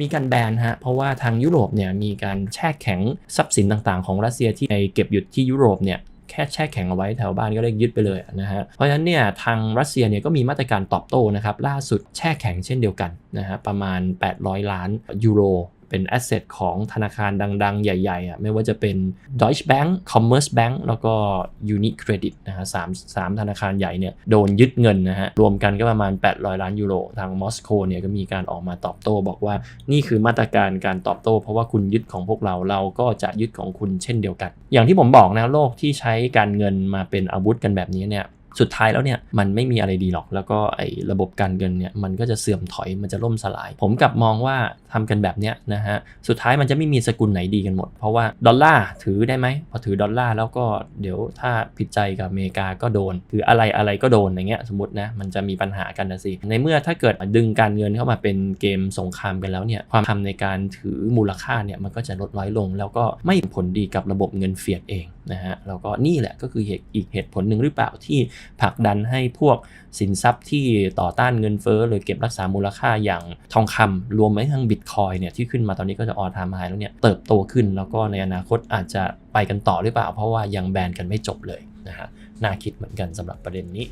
มีการแบนฮะเพราะว่าทางยุโรปเนี่ยมีการแช่แข็งทรัพย์สินต่างๆ ของรัสเซียที่ในเก็บอยู่ที่ยุโรปเนี่ยแค่แช่แข็งเอาไว้แถวบ้านก็เลยยึดไปเลยนะฮะ เพราะฉะนั้นเนี่ยทางรัสเซียเนี่ยก็มีมาตรการตอบโต้นะครับล่าสุดแช่แข็งเช่นเดียวกันนะฮะประมาณ 800 ล้านยูโร เป็นแอสเซทของธนาคารดังๆ ใหญ่ๆอะไม่ว่าจะเป็น Deutsche Bank Commerce Bank แล้วก็ Unicredit นะฮะสามสามธนาคารใหญ่เนี่ยโดนยึดเงินนะฮะรวมกันก็ประมาณ 800 ล้านยูโร ทางมอสโกเนี่ยก็มีการออกมาตอบโต้บอกว่านี่คือมาตรการการตอบโต้ เพราะว่าคุณยึดของพวกเราเราก็จะยึดของคุณเช่นเดียวกัน อย่างที่ผมบอกนะโลกที่ใช้การเงินมาเป็นอาวุธกันแบบนี้เนี่ย สุดท้ายแล้วเนี่ยมันไม่มีอะไรดีหรอก แล้วก็ไอ้ระบบการเงินเนี่ยมันก็จะเสื่อมถอยมันจะล่มสลาย ผมกลับมองว่าทำกันแบบเนี้ยนะฮะสุดท้ายมันจะไม่มีสกุลไหนดีกันหมด เพราะว่าดอลลาร์ถือได้ไหมพอถือดอลลาร์แล้วก็เดี๋ยวถ้าผิดใจกับอเมริกาก็โดนถืออะไรอะไรก็โดนอย่างเงี้ยสมมตินะมันจะมีปัญหากันนะสิในเมื่อถ้าเกิดดึงการเงินเข้ามาเป็นเกมสงครามกันแล้วเนี่ยความทำในการถือมูลค่าเนี่ยมันก็จะลดน้อยลง แล้วก็ไม่ผลดีกับระบบเงินเฟียดเองนะฮะแล้วก็นี่แหละก็คือเหตุอีกเหตุผลหนึ่งหรือเปล่าที่ผลักดันให้พวกสินทรัพย์ที่ต่อต้านเงินเฟ้อหรือเก็บรักษามูลค่าอย่างทองคำรวมไปทั้งบิตคอยเนี่ยที่ขึ้นมาตอนนี้ก็จะออทามไฮแล้วเนี่ยเติบโตขึ้นแล้วก็ในอนาคตอาจจะไปกันต่อหรือเปล่า เพราะว่ายังแบนกันไม่จบเลยนะฮะน่าคิดเหมือนกันสำหรับประเด็นนี้